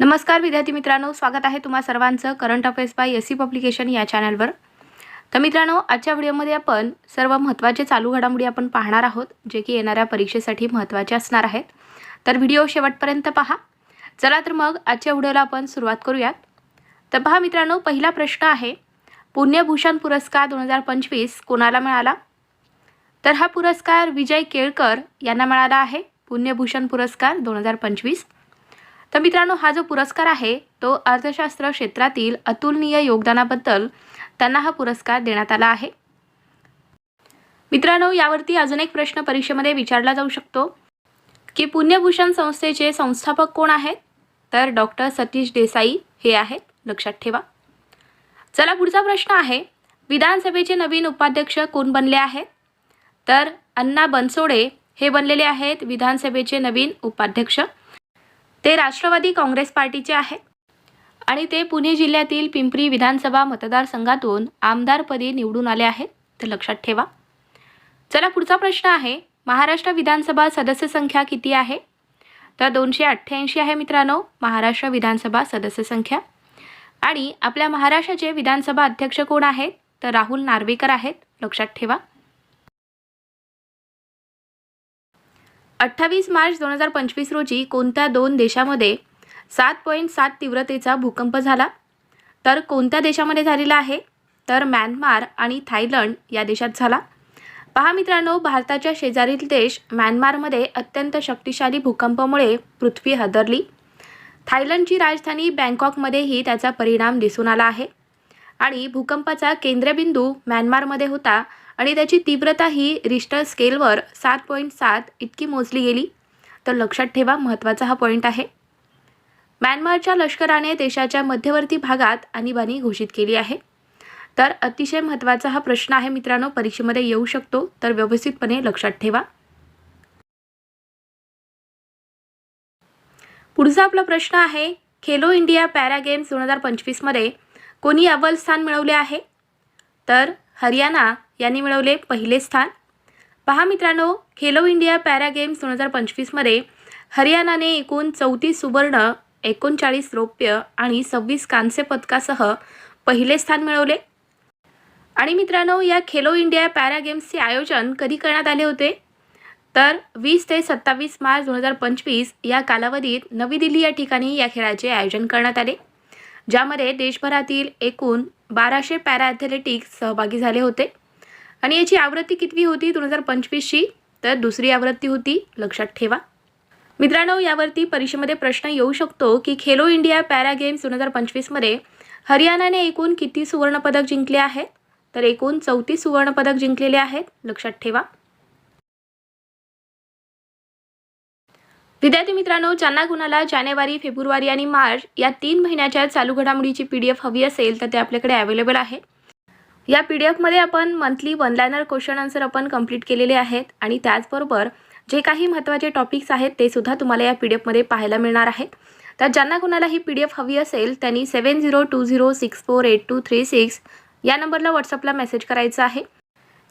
नमस्कार विद्यार्थी मित्रांनो स्वागत आहे तुम्हा सर्वांचं current affairs by S C publication या चॅनलवर. तर मित्रांनो आजच्या व्हिडिओमध्ये आपण सर्व महत्त्वाचे चालू घडामोडी आपण पाहणार आहोत जे की येणाऱ्या परीक्षेसाठी महत्त्वाचे असणार आहेत. तर व्हिडिओ शेवटपर्यंत पहा. चला तर मग आजच्या व्हिडिओला आपण सुरुवात करूयात. तर पहा मित्रांनो पहिला प्रश्न आहे पुण्यभूषण पुरस्कार दोन हजार पंचवीस कोणाला मिळाला? तर हा पुरस्कार विजय केळकर यांना मिळाला आहे. पुण्यभूषण पुरस्कार दोन हजार पंचवीस. तर मित्रांनो हा जो पुरस्कार आहे तो अर्थशास्त्र क्षेत्रातील अतुलनीय योगदानाबद्दल त्यांना हा पुरस्कार देण्यात आला आहे. मित्रांनो यावरती अजून एक प्रश्न परीक्षेमध्ये विचारला जाऊ शकतो की पुण्यभूषण संस्थेचे संस्थापक कोण आहेत? तर डॉक्टर सतीश देसाई हे आहेत. लक्षात ठेवा. चला पुढचा प्रश्न आहे विधानसभेचे नवीन उपाध्यक्ष कोण बनले आहेत? तर अण्णा बनसोडे हे बनलेले आहेत विधानसभेचे नवीन उपाध्यक्ष. ते राष्ट्रवादी काँग्रेस पार्टीचे आहेत आणि ते पुणे जिल्ह्यातील पिंपरी विधानसभा मतदारसंघातून आमदारपदी निवडून आले आहेत. तर लक्षात ठेवा. चला पुढचा प्रश्न आहे महाराष्ट्र विधानसभा सदस्य संख्या किती आहे? तर दोनशे अठ्ठ्याऐंशी आहे मित्रांनो महाराष्ट्र विधानसभा सदस्य संख्या. आणि आपल्या महाराष्ट्राचे विधानसभा अध्यक्ष कोण आहेत? तर राहुल नार्वेकर आहेत. लक्षात ठेवा. अठ्ठावीस मार्च दोन हजार पंचवीस रोजी कोणत्या दोन देशामध्ये सात पॉईंट सात तीव्रतेचा भूकंप झाला? तर कोणत्या देशामध्ये झालेला आहे? तर म्यानमार आणि थायलंड या देशात झाला. पहा मित्रांनो भारताच्या शेजारील देश म्यानमारमध्ये अत्यंत शक्तिशाली भूकंपामुळे पृथ्वी हादरली. थायलंडची राजधानी बँकॉकमध्येही त्याचा परिणाम दिसून आला आहे. आणि भूकंपाचा केंद्रबिंदू म्यानमारमध्ये होता. आणि त्याची तीव्रता ही रिस्टर स्केलवर सात पॉईंट सात इतकी मोजली गेली. तर लक्षात ठेवा महत्त्वाचा हा पॉईंट आहे. म्यानमारच्या लष्कराने देशाच्या मध्यवर्ती भागात आणीबाणी घोषित केली आहे. तर अतिशय महत्त्वाचा हा प्रश्न आहे मित्रांनो परीक्षेमध्ये येऊ शकतो तर व्यवस्थितपणे लक्षात ठेवा. पुढचा आपला प्रश्न आहे खेलो इंडिया पॅरा गेम्स दोन हजार पंचवीसमध्ये कोणी अव्वल स्थान मिळवले आहे? तर हरियाणा यांनी मिळवले पहिले स्थान. पहा मित्रांनो खेलो इंडिया पॅरा गेम्स दोन हजार पंचवीसमध्ये हरियाणाने एकूण चौतीस सुवर्ण एकोणचाळीस रौप्य आणि सव्वीस कांस्य पदकासह पहिले स्थान मिळवले. आणि मित्रांनो या खेलो इंडिया पॅरा गेम्सचे आयोजन कधी करण्यात आले होते? तर वीस ते सत्तावीस मार्च दोन हजार पंचवीस या कालावधीत नवी दिल्ली या ठिकाणी या खेळाचे आयोजन करण्यात आले. ज्यामध्ये देशभरातील एकूण बाराशे पॅरा ॲथलेटिक्स सहभागी झाले होते. आणि याची आवृत्ती कितवी होती? दोन हजार पंचवीसची. तर दुसरी आवृत्ती होती लक्षात ठेवा. मित्रांनो यावरती परीक्षेमध्ये प्रश्न येऊ शकतो की खेलो इंडिया पॅरा गेम्स दोन हजार पंचवीसमध्ये हरियाणाने एकूण किती सुवर्णपदक जिंकले आहेत? तर एकूण चौतीस सुवर्णपदक जिंकलेले आहेत लक्षात ठेवा. विद्यार्थी मित्रांनो ज्यांना कुणाला जानेवारी फेब्रुवारी आणि मार्च या तीन महिन्याच्या चालू घडामोडीची पी डी एफ हवी असेल तर ते आपल्याकडे अवेलेबल आहे. या पी डी एफमध्ये आपण monthly one liner question answer आपण कंप्लीट केलेले आहेत आणि त्याचबरोबर जे काही महत्त्वाचे टॉपिक्स आहेत ते सुद्धा तुम्हाला या पी डी एफमध्ये पाहायला मिळणार आहेत. तर ज्यांना कुणाला ही पी डी एफ हवी असेल त्यांनी seven zero two zero six four eight two three six या नंबरला व्हॉट्सअपला मेसेज करायचा आहे.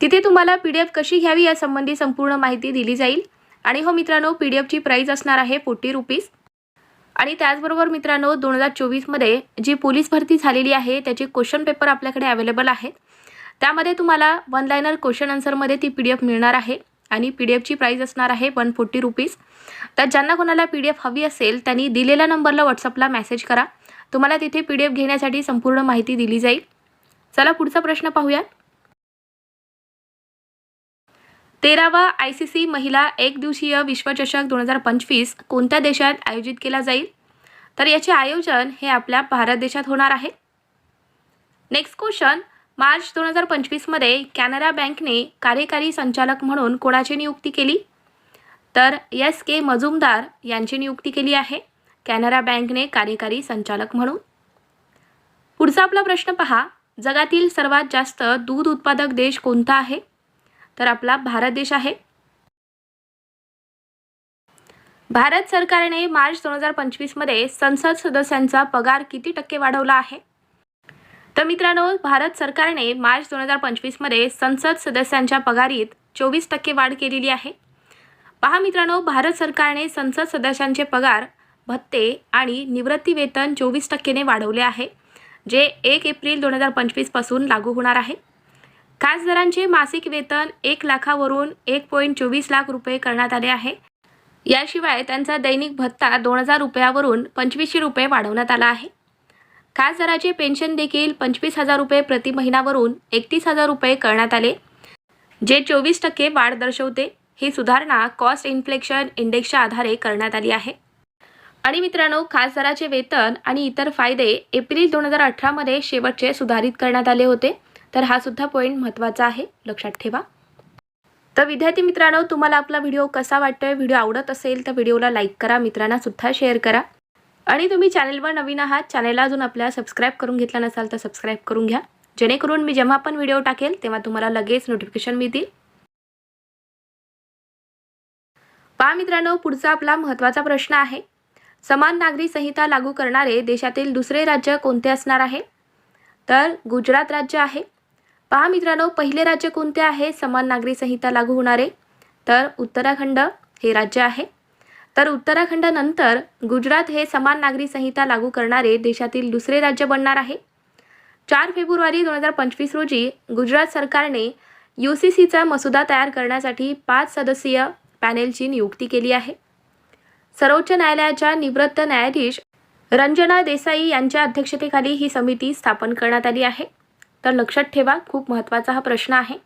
तिथे तुम्हाला पी डी एफ कशी घ्यावी यासंबंधी संपूर्ण माहिती दिली जाईल. आणि हो मित्रांनो पी डी एफची प्राईज असणार आहे फोर्टी रुपीज आणि त्याचबरोबर मित्रांनो दोन हजार चोवीसमध्ये जी पोलीस भरती झालेली आहे त्याचे क्वेश्चन पेपर आपल्याकडे अवेलेबल आहेत. त्यामध्ये तुम्हाला वन लायनर क्वेश्चन आन्सरमध्ये ती पी डी एफ मिळणार आहे आणि पी डी एफची प्राईज असणार आहे वन फोर्टी रुपीज तर ज्यांना कोणाला पी डी एफ हवी असेल त्यांनी दिलेल्या नंबरला व्हॉट्सअपला मेसेज करा. तुम्हाला तिथे पी डी एफ घेण्यासाठी संपूर्ण माहिती दिली जाईल. चला पुढचा प्रश्न पाहूयात. तेरावा आय सी सी महिला एक दिवसीय विश्वचषक दोन हजार पंचवीस कोणत्या देशात आयोजित केला जाईल? तर याचे आयोजन हे आपल्या भारत देशात होणार आहे. नेक्स्ट क्वेश्चन मार्च दोन हजार पंचवीसमध्ये कॅनरा बँकने कार्यकारी संचालक म्हणून कोणाची नियुक्ती केली? तर एस के मजुमदार यांची नियुक्ती केली आहे. कॅनरा बँकने कार्यकारी संचालक म्हणून. पुढचा आपला प्रश्न पहा. जगातील सर्वात जास्त दूध उत्पादक देश कोणता आहे? तर आपला भारत देश आहे. भारत सरकारने मार्च दोन हजार पंचवीसमध्ये संसद सदस्यांचा पगार किती टक्के वाढवला आहे? तर मित्रांनो भारत सरकारने मार्च दोन हजार पंचवीसमध्ये संसद सदस्यांच्या पगारीत चोवीस टक्के वाढ केलेली आहे. पहा मित्रांनो भारत सरकारने संसद सदस्यांचे पगार भत्ते आणि निवृत्ती वेतन चोवीस टक्केने वाढवले आहे जे एक एप्रिल दोन हजार पंचवीसपासून लागू होणार आहे. खासदारांचे मासिक वेतन एक लाखावरून एक पॉईंट चोवीस लाख रुपये करण्यात आले आहे. याशिवाय त्यांचा दैनिक भत्ता दोन हजार रुपयावरून पंचवीसशे रुपये वाढवण्यात आला आहे. खासदाराचे पेन्शन देखील पंचवीस हजार रुपये प्रति महिनावरून एकतीस हजार रुपये करण्यात आले जे चोवीस टक्के वाढ दर्शवते. ही सुधारणा कॉस्ट इन्फ्लेक्शन इंडेक्सच्या आधारे करण्यात आली आहे. आणि मित्रांनो खासदाराचे वेतन आणि इतर फायदे एप्रिल दोन हजार अठरामध्ये शेवटचे सुधारित करण्यात आले होते. तर हा सुद्धा पॉईंट महत्त्वाचा आहे. लक्षात ठेवा. तर विद्यार्थी मित्रांनो तुम्हाला आपला व्हिडिओ कसा वाटतोय? व्हिडिओ आवडत असेल तर व्हिडिओला लाईक करा. मित्रांना सुद्धा शेअर करा. आणि तुम्ही चॅनलवर नवीन आहात चॅनलला अजून आपल्या सबस्क्राईब करून घेतला नसाल तर सबस्क्राईब करून घ्या. जेणेकरून मी जेव्हा पण व्हिडिओ टाकेल तेव्हा तुम्हाला लगेच नोटिफिकेशन मिळतील. पहा मित्रांनो पुढचा आपला महत्त्वाचा प्रश्न आहे. समान नागरी संहिता लागू करणारे देशातील दुसरे राज्य कोणते असणार आहे? तर गुजरात राज्य आहे. पहा मित्रांनो पहिले राज्य कोणते आहे? समान नागरी संहिता लागू होणारे. तर उत्तराखंड हे राज्य आहे. तर उत्तराखंडनंतर गुजरात हे समान नागरी संहिता लागू करणारे देशातील दुसरे राज्य बनणार आहे. चार फेब्रुवारी दोन हजार पंचवीस रोजी गुजरात सरकारने यू सी सीचा मसुदा तयार करण्यासाठी पाच सदस्यीय पॅनेलची नियुक्ती केली आहे. सर्वोच्च न्यायालयाच्या निवृत्त न्यायाधीश रंजना देसाई यांच्या अध्यक्षतेखाली ही समिती स्थापन करण्यात आली आहे. तर लक्षात ठेवा खूप महत्त्वाचा हा प्रश्न आहे.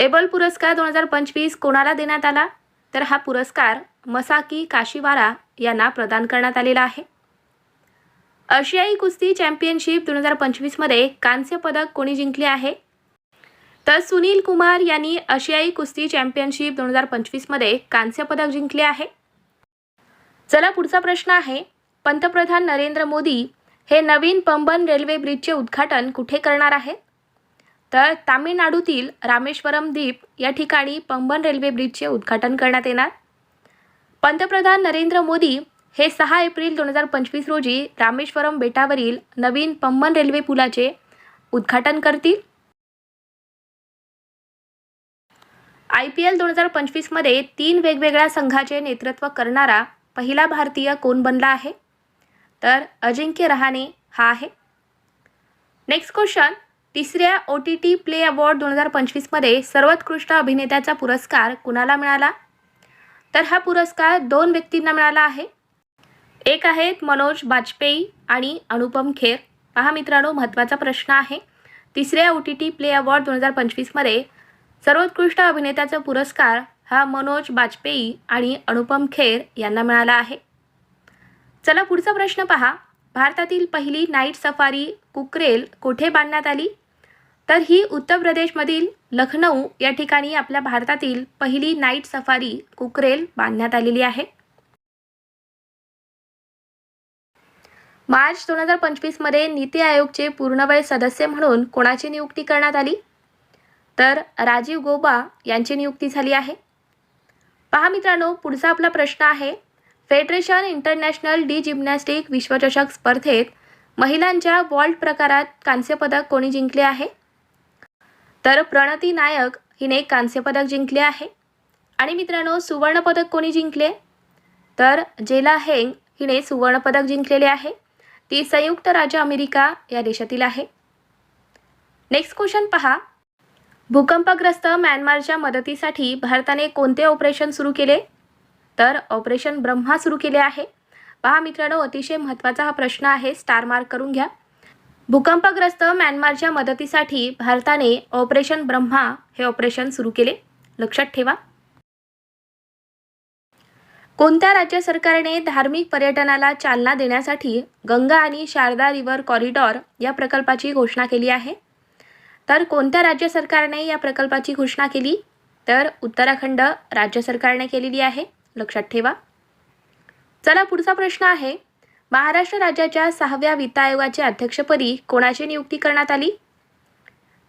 एबल पुरस्कार दोन हजार पंचवीस कोणाला देण्यात आला? तर हा पुरस्कार मसाकी काशीवारा यांना प्रदान करण्यात आलेला आहे. आशियाई कुस्ती चॅम्पियनशिप दोन हजार पंचवीसमध्ये कांस्य पदक कोणी जिंकले आहे? तर सुनील कुमार यांनी आशियाई कुस्ती चॅम्पियनशिप दोन हजार पंचवीसमध्ये कांस्य पदक जिंकले आहे. चला पुढचा प्रश्न आहे पंतप्रधान नरेंद्र मोदी हे नवीन पंबन रेल्वे ब्रिजचे उद्घाटन कुठे करणार आहेत? तर तामिळनाडूतील रामेश्वरम द्वीप या ठिकाणी पंबन रेल्वे ब्रिजचे उद्घाटन करण्यात येणार. पंतप्रधान नरेंद्र मोदी हे सहा एप्रिल दोन हजार पंचवीस रोजी रामेश्वरम बेटावरील नवीन पंबन रेल्वे पुलाचे उद्घाटन करतील. आय पी एल दोन हजार पंचवीसमध्ये तीन वेगवेगळ्या संघाचे नेतृत्व करणारा पहिला भारतीय कोण बनला आहे? तर अजिंक्य रहाणे हा आहे. नेक्स्ट क्वेश्चन तिसऱ्या O T T play award दोन हजार पंचवीसमध्ये सर्वोत्कृष्ट अभिनेत्याचा पुरस्कार कुणाला मिळाला? तर हा पुरस्कार दोन व्यक्तींना मिळाला आहे. एक आहेत मनोज बाजपेयी आणि अनुपम खेर. पहा मित्रांनो महत्त्वाचा प्रश्न आहे. तिसऱ्या O T T play award दोन हजार पंचवीसमध्ये सर्वोत्कृष्ट अभिनेत्याचा पुरस्कार हा मनोज बाजपेयी आणि अनुपम खेर यांना मिळाला आहे. चला पुढचा प्रश्न पहा. भारतातील पहिली नाईट सफारी कुकरेल कुठे बांधण्यात आली? तर ही उत्तर प्रदेशमधील लखनऊ या ठिकाणी आपल्या भारतातील पहिली नाईट सफारी कुकरेल बांधण्यात आलेली आहे. मार्च दोन हजार पंचवीसमध्ये नीती आयोगचे पूर्णवेळ सदस्य म्हणून कोणाची नियुक्ती करण्यात आली? तर राजीव गोबा यांची नियुक्ती झाली आहे. पहा मित्रांनो पुढचा आपला प्रश्न आहे फेडरेशन इंटरनॅशनल डी जिम्नॅस्टिक विश्वचषक स्पर्धेत महिलांच्या वॉल्ट प्रकारात कांस्यपदक कोणी जिंकले आहे? तर प्रणती नायक हिने कांस्यपदक जिंकले आहे. आणि मित्रांनो सुवर्णपदक कोणी जिंकले? तर जेला हेंग हिने सुवर्णपदक जिंकलेले आहे. ती संयुक्त राज्य अमेरिका या देशातील आहे. नेक्स्ट क्वेश्चन पहा. भूकंपग्रस्त म्यानमारच्या मदतीसाठी भारताने कोणते ऑपरेशन सुरू केले? तर ऑपरेशन ब्रह्मा सुरू केले आहे. पहा मित्रांनो अतिशय महत्त्वाचा हा प्रश्न आहे. स्टार मार्क करून घ्या. भूकंपग्रस्त म्यानमारच्या मदतीसाठी भारताने ऑपरेशन ब्रह्मा हे ऑपरेशन सुरू केले. लक्षात ठेवा. कोणत्या राज्य सरकारने धार्मिक पर्यटनाला चालना देण्यासाठी गंगा आणि शारदा रिव्हर कॉरिडॉर या प्रकल्पाची घोषणा केली आहे? तर कोणत्या राज्य सरकारने या प्रकल्पाची घोषणा केली? तर उत्तराखंड राज्य सरकारने केलेली आहे. लक्षात ठेवा. चला पुढचा प्रश्न आहे. महाराष्ट्र राज्याच्या सहाव्या वित्त आयोगाच्या अध्यक्षपदी कोणाची नियुक्ती करण्यात आली?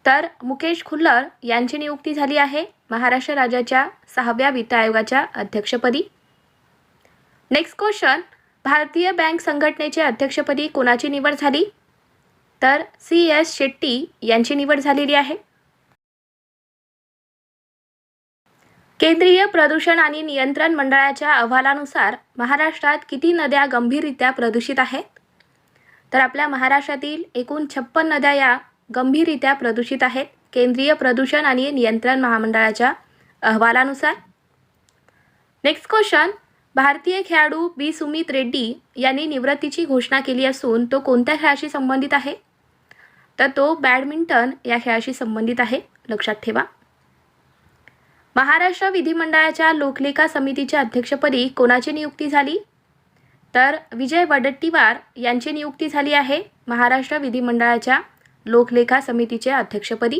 तर मुकेश खुल्लर यांची नियुक्ती झाली आहे महाराष्ट्र राज्याच्या सहाव्या वित्त आयोगाच्या अध्यक्षपदी. नेक्स्ट क्वेश्चन भारतीय बँक संघटनेच्या अध्यक्षपदी कोणाची निवड झाली? तर सी एस शेट्टी यांची निवड झालेली आहे. केंद्रीय प्रदूषण आणि नियंत्रण मंडळाच्या अहवालानुसार महाराष्ट्रात किती नद्या गंभीररित्या प्रदूषित आहेत? तर आपल्या महाराष्ट्रातील एकूण छप्पन नद्या या गंभीररित्या प्रदूषित आहेत केंद्रीय प्रदूषण आणि नियंत्रण महामंडळाच्या अहवालानुसार. नेक्स्ट क्वेश्चन भारतीय खेळाडू बी. सुमित रेड्डी यांनी निवृत्तीची घोषणा केली असून तो कोणत्या खेळाशी संबंधित आहे? तर तो बॅडमिंटन या खेळाशी संबंधित आहे लक्षात ठेवा. महाराष्ट्र विधिमंडळाच्या लोकलेखा समितीच्या अध्यक्षपदी कोणाची नियुक्ती झाली? तर विजय वडट्टीवार यांची नियुक्ती झाली आहे महाराष्ट्र विधिमंडळाच्या लोकलेखा समितीच्या अध्यक्षपदी.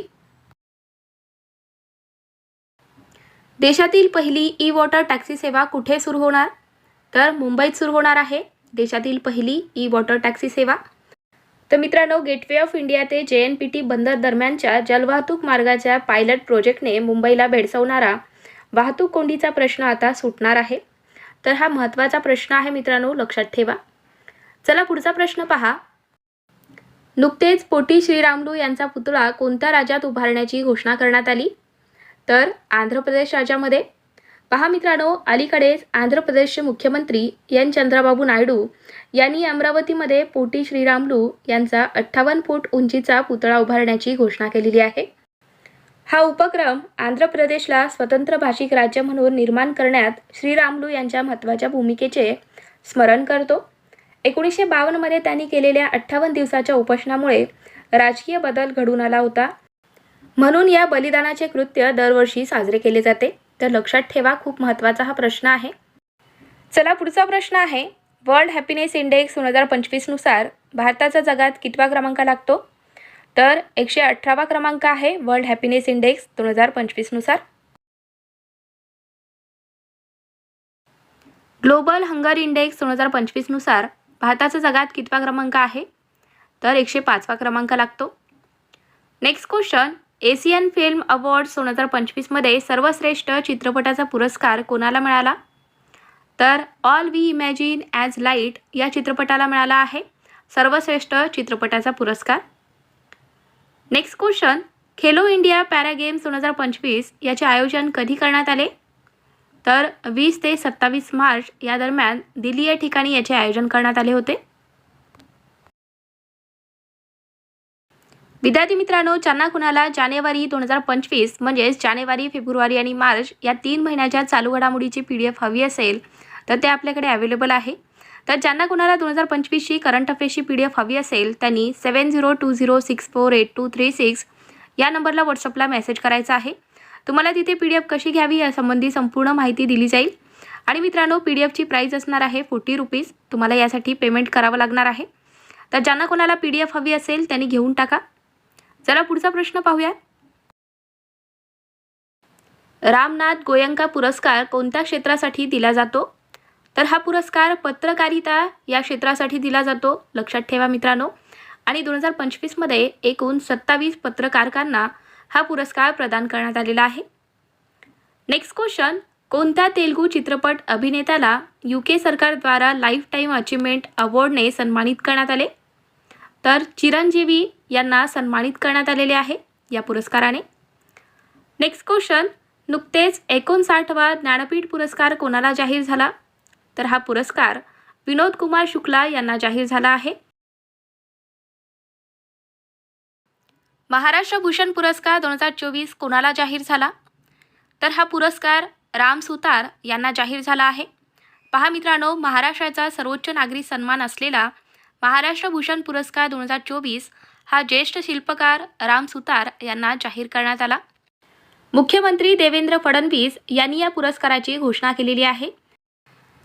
देशातील पहिली ई वॉटर टॅक्सी सेवा कुठे सुरू होणार? तर मुंबईत सुरू होणार आहे देशातील पहिली ई वॉटर टॅक्सी सेवा. तर मित्रांनो गेटवे ऑफ इंडिया ते जे एन पी टी बंदर दरम्यानच्या जलवाहतूक मार्गाच्या पायलट प्रोजेक्टने मुंबईला भेडसावणारा वाहतूक कोंडीचा प्रश्न आता सुटणार आहे. तर हा महत्त्वाचा प्रश्न आहे मित्रांनो लक्षात ठेवा. चला पुढचा प्रश्न पहा. नुकतेच पोटी श्रीरामलू यांचा पुतळा कोणत्या राज्यात उभारण्याची घोषणा करण्यात आली? तर आंध्र प्रदेश राज्यामध्ये पहा मित्रांनो अलीकडेच आंध्र प्रदेशचे मुख्यमंत्री एन. चंद्रबाबू नायडू यांनी अमरावतीमध्ये पोटी श्रीरामलू यांचा अठ्ठावन्न फूट उंचीचा पुतळा उभारण्याची घोषणा केलेली आहे. हा उपक्रम आंध्र प्रदेशला स्वतंत्र भाषिक राज्य म्हणून निर्माण करण्यात श्रीरामलू यांच्या महत्त्वाच्या भूमिकेचे स्मरण करतो. एकोणीसशे बावन्नमध्ये त्यांनी केलेल्या अठ्ठावन्न दिवसाच्या उपोषणामुळे राजकीय बदल घडून आला होता. म्हणून या बलिदानाचे कृत्य दरवर्षी साजरे केले जाते. तर लक्षात ठेवा खूप महत्त्वाचा हा प्रश्न आहे. चला पुढचा प्रश्न आहे. वर्ल्ड हॅपीनेस इंडेक्स दोन हजार पंचवीसनुसार भारताचा जगात कितवा क्रमांक लागतो? तर एकशे अठरावा क्रमांक आहे वर्ल्ड हॅपीनेस इंडेक्स दोन हजार पंचवीसनुसार ग्लोबल हंगर इंडेक्स दोन हजार पंचवीसनुसार भारताचा जगात कितवा क्रमांक आहे? तर एकशे पाचवा क्रमांक लागतो. Next question Asian film awards दोन हजार पंचवीसमध्ये सर्वश्रेष्ठ चित्रपटाचा पुरस्कार कोणाला मिळाला? तर all we imagine as light या चित्रपटाला मिळाला आहे. सर्वश्रेष्ठ चित्रपटाचा पुरस्कार. Next question Khelo India para games दोन हजार पंचवीस याचे आयोजन कधी करण्यात आले? तर वीस ते सत्तावीस मार्च या दरम्यान दिल्ली या ठिकाणी याचे आयोजन करण्यात आले होते. विद्यार्थी मित्रांनो ज्यांना कुणाला जानेवारी दोन हजार पंचवीस म्हणजेच जानेवारी फेब्रुवारी आणि मार्च या तीन महिन्याच्या चालू घडामोडीची पी डी एफ हवी असेल तर ते आपल्याकडे अवेलेबल आहे. तर ज्यांना कुणाला दोन हजार पंचवीसची करंट अफेअर्सची पी डी एफ हवी असेल त्यांनी seven zero two zero six four eight two three six या नंबरला व्हॉट्सअपला मेसेज करायचा आहे. तुम्हाला तिथे पी डी एफ कशी घ्यावी यासंबंधी संपूर्ण माहिती दिली जाईल. आणि मित्रांनो पी डी एफची प्राईस असणार आहे फोर्टी रुपीज तुम्हाला यासाठी पेमेंट करावं लागणार आहे. तर ज्यांना कोणाला पी डी एफ हवी असेल त्यांनी घेऊन टाका. चला पुढचा प्रश्न पाहूया रामनाथ गोयंका पुरस्कार कोणत्या क्षेत्रासाठी दिला जातो? तर हा पुरस्कार पत्रकारिता या क्षेत्रासाठी दिला जातो लक्षात ठेवा मित्रांनो. आणि दोन हजार पंचवीसमध्ये एकूण सत्तावीस पत्रकारकांना हा पुरस्कार प्रदान करण्यात आलेला आहे. नेक्स्ट क्वेश्चन कोणत्या तेलगू चित्रपट अभिनेत्याला यू के सरकारद्वारा लाईफ टाईम अचिव्हमेंट अवॉर्डने सन्मानित करण्यात आले? तर चिरंजीवी यांना सन्मानित करण्यात आलेले आहे या पुरस्काराने. नेक्स्ट क्वेश्चन नुकतेच एकोणसाठवा ज्ञानपीठ पुरस्कार कोणाला जाहीर झाला? तर हा पुरस्कार विनोद कुमार शुक्ला यांना जाहीर झाला आहे. महाराष्ट्र भूषण पुरस्कार दोन हजार चोवीस कोणाला जाहीर झाला? तर हा पुरस्कार राम सुतार यांना जाहीर झाला आहे. पहा मित्रांनो महाराष्ट्राचा सर्वोच्च नागरी सन्मान असलेला महाराष्ट्र भूषण पुरस्कार दोन हजार चोवीस हा ज्येष्ठ शिल्पकार राम सुतार यांना जाहीर करण्यात आला. मुख्यमंत्री देवेंद्र फडणवीस यांनी या पुरस्काराची घोषणा केलेली आहे.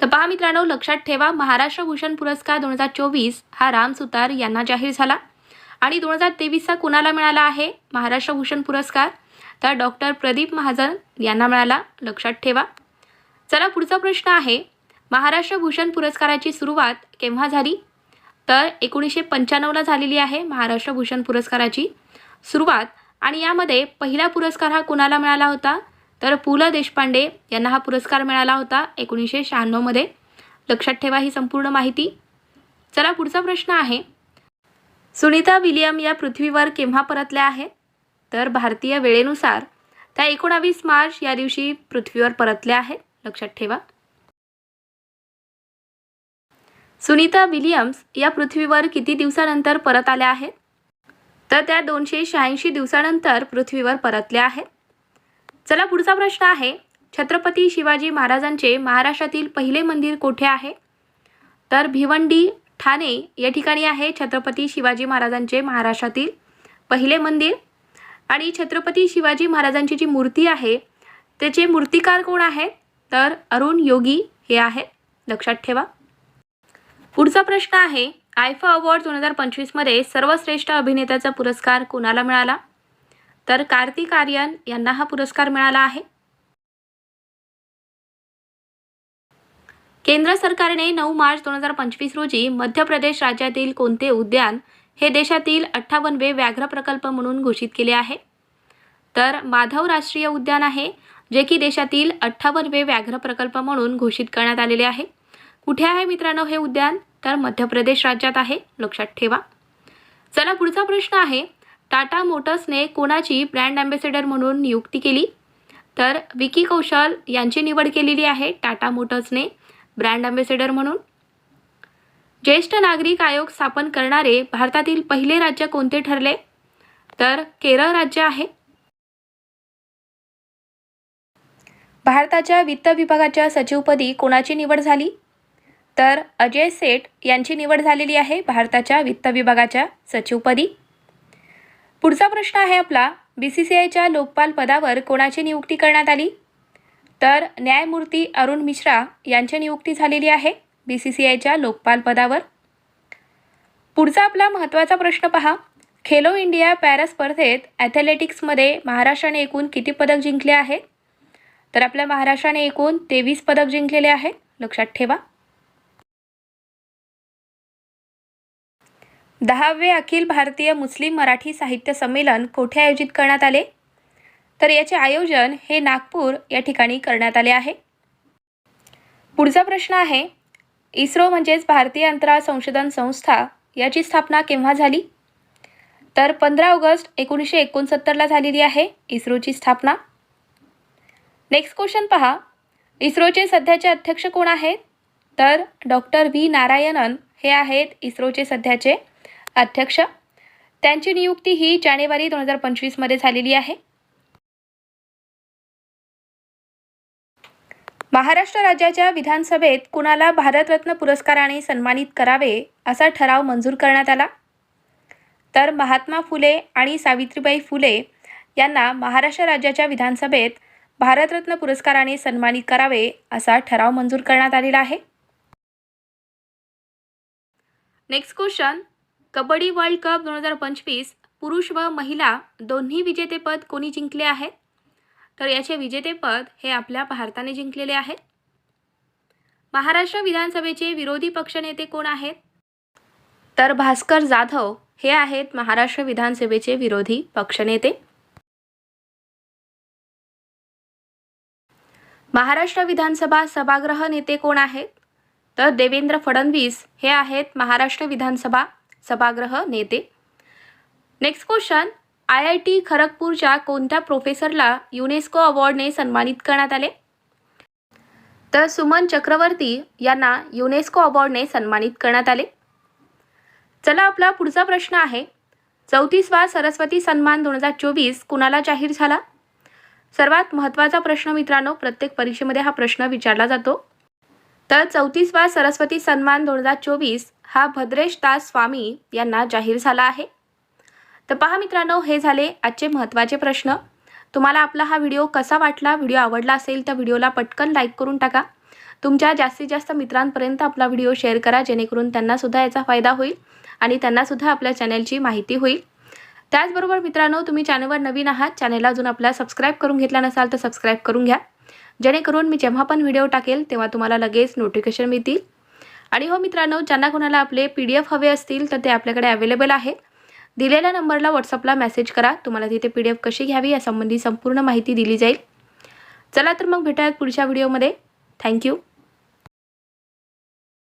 तर पहा मित्रांनो लक्षात ठेवा महाराष्ट्र भूषण पुरस्कार दोन हजार चोवीस हा राम सुतार यांना जाहीर झाला. आणि दोन हजार तेवीसचा कुणाला मिळाला आहे? महाराष्ट्र भूषण पुरस्कार. तर डॉक्टर प्रदीप महाजन यांना मिळाला लक्षात ठेवा. चला पुढचा प्रश्न आहे. महाराष्ट्र भूषण पुरस्काराची सुरुवात केव्हा झाली? तर एकोणीसशे पंच्याण्णवला झालेली आहे महाराष्ट्र भूषण पुरस्काराची सुरुवात. आणि यामध्ये पहिला पुरस्कार हा कुणाला मिळाला होता? तर पु ल देशपांडे यांना हा पुरस्कार मिळाला होता एकोणीसशे शहाण्णवमध्ये. लक्षात ठेवा ही संपूर्ण माहिती. चला पुढचा प्रश्न आहे. सुनीता विलियम या पृथ्वीवर केव्हा परतल्या आहेत? तर भारतीय वेळेनुसार त्या एकोणावीस मार्च या दिवशी पृथ्वीवर परतल्या आहेत. लक्षात ठेवा. सुनीता विलियम्स या पृथ्वीवर किती दिवसानंतर परत आल्या आहेत? तर त्या दोनशे शहाऐंशी दिवसानंतर पृथ्वीवर परतल्या आहेत. चला पुढचा प्रश्न आहे. छत्रपती शिवाजी महाराजांचे महाराष्ट्रातील पहिले मंदिर कोठे आहे? तर भिवंडी ठाणे या ठिकाणी आहे छत्रपती शिवाजी महाराजांचे महाराष्ट्रातील पहिले मंदिर. आणि छत्रपती शिवाजी महाराजांची जी मूर्ती आहे त्याचे मूर्तिकार कोण आहेत? तर अरुण योगी हे आहेत. लक्षात ठेवा. पुढचा प्रश्न आहे आयफा अवॉर्ड दोन हजार पंचवीसमध्ये सर्वश्रेष्ठ अभिनेत्याचा पुरस्कार कोणाला मिळाला? तर कार्तिक आर्यन यांना हा पुरस्कार मिळाला आहे. केंद्र सरकारने नऊ मार्च दोन हजार पंचवीस रोजी मध्य प्रदेश राज्यातील कोणते उद्यान हे देशातील अठ्ठावन्नवे व्याघ्र प्रकल्प म्हणून घोषित केले आहे? तर माधव राष्ट्रीय उद्यान आहे जे की देशातील अठ्ठावन्नवे व्याघ्र प्रकल्प म्हणून घोषित करण्यात आलेले आहे. कुठे आहे मित्रांनो हे उद्यान? तर मध्य प्रदेश राज्यात आहे. लक्षात ठेवा. चला पुढचा प्रश्न आहे. टाटा मोटर्सने कोणाची ब्रँड अँबॅसेडर म्हणून नियुक्ती केली? तर विकी कौशल यांची निवड केलेली आहे टाटा मोटर्सने ब्रँड अँबॅसेडर म्हणून. ज्येष्ठ नागरिक आयोग स्थापन करणारे भारतातील पहिले राज्य कोणते ठरले? तर केरळ राज्य आहे. भारताच्या वित्त विभागाच्या सचिवपदी कोणाची निवड झाली? तर अजय सेठ यांची निवड झालेली आहे भारताच्या वित्त विभागाच्या सचिवपदी. पुढचा प्रश्न आहे आपला बी सी सी आयच्या लोकपाल पदावर कोणाची नियुक्ती करण्यात आली? तर न्यायमूर्ती अरुण मिश्रा यांची नियुक्ती झालेली आहे बी सी सी आयच्या लोकपाल पदावर. पुढचा आपला महत्त्वाचा प्रश्न पहा. खेलो इंडिया पॅरा स्पर्धेत ॲथलेटिक्समध्ये महाराष्ट्राने एकूण किती पदक जिंकले आहेत तर आपल्या महाराष्ट्राने एकूण तेवीस पदक जिंकलेले आहेत लक्षात ठेवा. दहावे अखिल भारतीय मुस्लिम मराठी साहित्य संमेलन कोठे आयोजित करण्यात आले? तर याचे आयोजन हे नागपूर या ठिकाणी करण्यात आले आहे. पुढचा प्रश्न आहे इस्रो म्हणजेच भारतीय अंतराळ संशोधन संस्था याची स्थापना केव्हा झाली? तर पंधरा ऑगस्ट एकोणीसशे एकोणसत्तरला झालेली आहे इस्रोची स्थापना. नेक्स्ट क्वेश्चन पहा इस्रोचे सध्याचे अध्यक्ष कोण आहेत? तर डॉक्टर व्ही नारायणन हे आहेत इस्रोचे सध्याचे अध्यक्ष. त्यांची नियुक्ती ही जानेवारी दोन हजार पंचवीसमध्ये झालेली आहे. महाराष्ट्र राज्याच्या विधानसभेत कुणाला भारतरत्न पुरस्काराने सन्मानित करावे असा ठराव मंजूर करण्यात आला? तर महात्मा फुले आणि सावित्रीबाई फुले यांना महाराष्ट्र राज्याच्या विधानसभेत भारतरत्न पुरस्काराने सन्मानित करावे असा ठराव मंजूर करण्यात आलेला आहे. Next question kabaddi world cup दोन हजार पंचवीस पुरुष व महिला दोन्ही विजेतेपद कोणी जिंकले आहेत तर याचे विजेतेपद हे आपल्या भारताने जिंकलेले आहे. महाराष्ट्र विधानसभेचे विरोधी पक्षनेते कोण आहेत? तर भास्कर जाधव हे आहेत महाराष्ट्र विधानसभेचे विरोधी पक्षनेते महाराष्ट्र विधानसभा सभागृह नेते कोण आहेत? तर देवेंद्र फडणवीस हे आहेत महाराष्ट्र विधानसभा सभागृह नेते. Next question I I T खरगपूरच्या कोणत्या प्रोफेसरला युनेस्को अवॉर्डने सन्मानित करण्यात आले? तर सुमन चक्रवर्ती यांना युनेस्को अवॉर्डने सन्मानित करण्यात आले. चला आपला पुढचा प्रश्न आहे. चौतीसवा सरस्वती सन्मान दोन हजार चोवीस कुणाला जाहीर झाला? सर्वात महत्त्वाचा प्रश्न मित्रांनो प्रत्येक परीक्षेमध्ये हा प्रश्न विचारला जातो. तर चौतीसवा सरस्वती सन्मान दोन हजार चोवीस हा भद्रेश दास स्वामी यांना जाहीर झाला आहे. तर पहा मित्रांनो हे झाले आजचे महत्त्वाचे प्रश्न. तुम्हाला आपला हा व्हिडिओ कसा वाटला व्हिडिओ आवडला असेल तर व्हिडिओला पटकन लाईक करून टाका. तुमच्या जास्तीत जास्त मित्रांपर्यंत आपला व्हिडिओ शेअर करा जेणेकरून त्यांनासुद्धा याचा फायदा होईल आणि त्यांनासुद्धा आपल्या चॅनलची माहिती होईल. त्याचबरोबर मित्रांनो तुम्ही चॅनलवर नवीन आहात चॅनलला अजून आपला सबस्क्राईब करून घेतला नसाल तर सबस्क्राईब करून घ्या. जेणेकरून मी जेव्हा पण व्हिडिओ टाकेल तेव्हा तुम्हाला लगेच नोटिफिकेशन मिळतील. आणि हो मित्रांनो ज्यांना कोणाला आपले पी डी एफ हवे असतील तर ते आपल्याकडे अवेलेबल आहेत दिलेल्या नंबरला व्हॉट्सअपला मेसेज करा. तुम्हाला तिथे पी डी एफ कशी घ्यावी यासंबंधी संपूर्ण माहिती दिली जाईल. चला तर मग भेटूयात पुढच्या व्हिडिओमध्ये थँक्यू